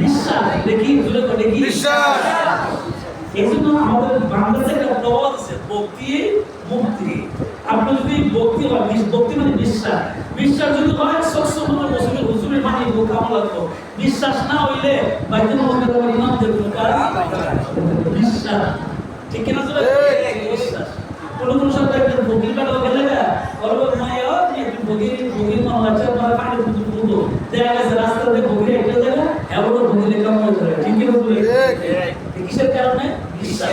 বিশ্বাস দেখি জুড়ে তো দেখি। বিশ্বাস এই জন্য আমাদের বাংলাদেশে একটা প্রবাদ আছে ভক্তি মুক্তি। আপনি যদি ভক্তি হয় ভক্তি মানে বিশ্বাস বিশ্বাস যদি হয় সবসময় মনে হুজুরের মানে বোকা লাগতো বিশ্বাস না হইলে দেখুন কার বিশ্বাস ঠিক কিনা বিশ্বাস কোন কোন সব একটা কাটা গেলে না বলব মায়া একটু ভগির ভগির মনে আছে আমার পানি ফুটু ফুটু দেখা গেছে রাস্তাতে ভগির একটা জায়গা এমন ভগির কাম করে ঠিক কিনা জোরে কিসের কারণে বিশ্বাস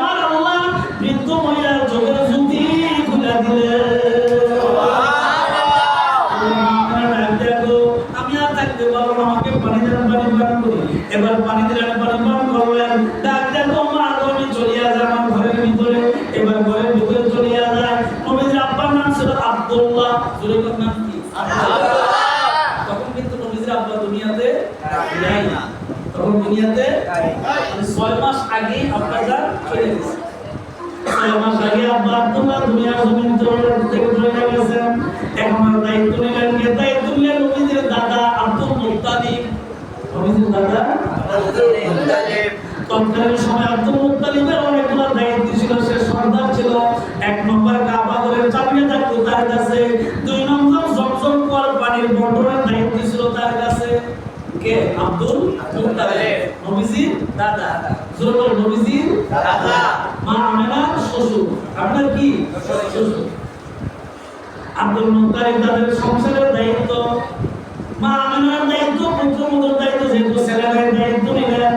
এবার পানি দিলেন পানি পান করলেন। ডাক দেখো মা তুমি চলিয়া যায় আমার ঘরের ভিতরে। এবার ঘরের ভিতরে চলিয়া যায় নবীজির আব্বার নাম ছিল আব্দুল্লাহ। জুরেকের নাম কি? তখন কিন্তু নবীজির আব্বা দুনিয়াতে নাই। না তখন দুনিয়াতে ছয় মাস আগে আব্বা যান চলে গেছে। ছয় মাস আগে আব্বা আব্দুল্লাহ দুনিয়ার জমিন থেকে চলে গেছেন। এখন আর দায়িত্ব নিলেন দায়িত্ব নিলেন নবীজির দাদা আব্দুল দাদা আব্দুল মুত্তালিবের অনেকগুলো দায়িত্ব ছিল সে সর্দার ছিল এক নম্বর কাবা ঘরের থাকতো তার কাছে দুই নম্বর জমজম কুয়ার পানির বন্টনের দায়িত্ব ছিল তার কাছে কে আব্দুল মুত্তালিব নবীজির দাদা জোরে বলো দাদা মা আমেনার শ্বশুর আপনার কি শ্বশুর আব্দুল মুত্তালিব তাদের সংসারের দায়িত্ব। মা আমেনার দায়িত্ব পুত্রমুখের দায়িত্ব যেহেতু ছেলেদের দায়িত্ব নিলেন,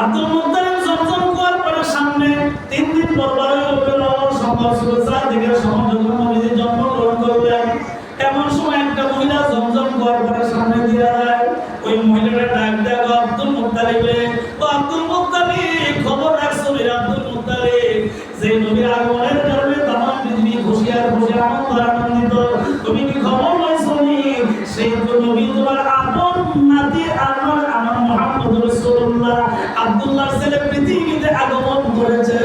আব্দুল মুত্তালিব জমজম কুয়ার পরে সামনে তিন দিন বরবারে লোকের আমার সম্ভব ছিল চার দিকের সময় যখন নবীজি জন্মগ্রহণ করলেন। এমন সময় একটা মহিলা জমজম কুয়ার পরে সামনে দিয়ে যায়, ওই মহিলাটা ডাক দেয় আব্দুল মুত্তালিবে ও আব্দুল মুত্তালিব, খবর রাখছো রে আব্দুল মুত্তালিব? যে নবীর আগমনের কারণে তামাম পৃথিবী খুশি আর খুশি আনন্দ আনন্দিত। তুমি কি খবর পাইছো সেই নবী তোমার আব্দুল্লাহর ছেলে পৃথিবীতে আগমন করেছে।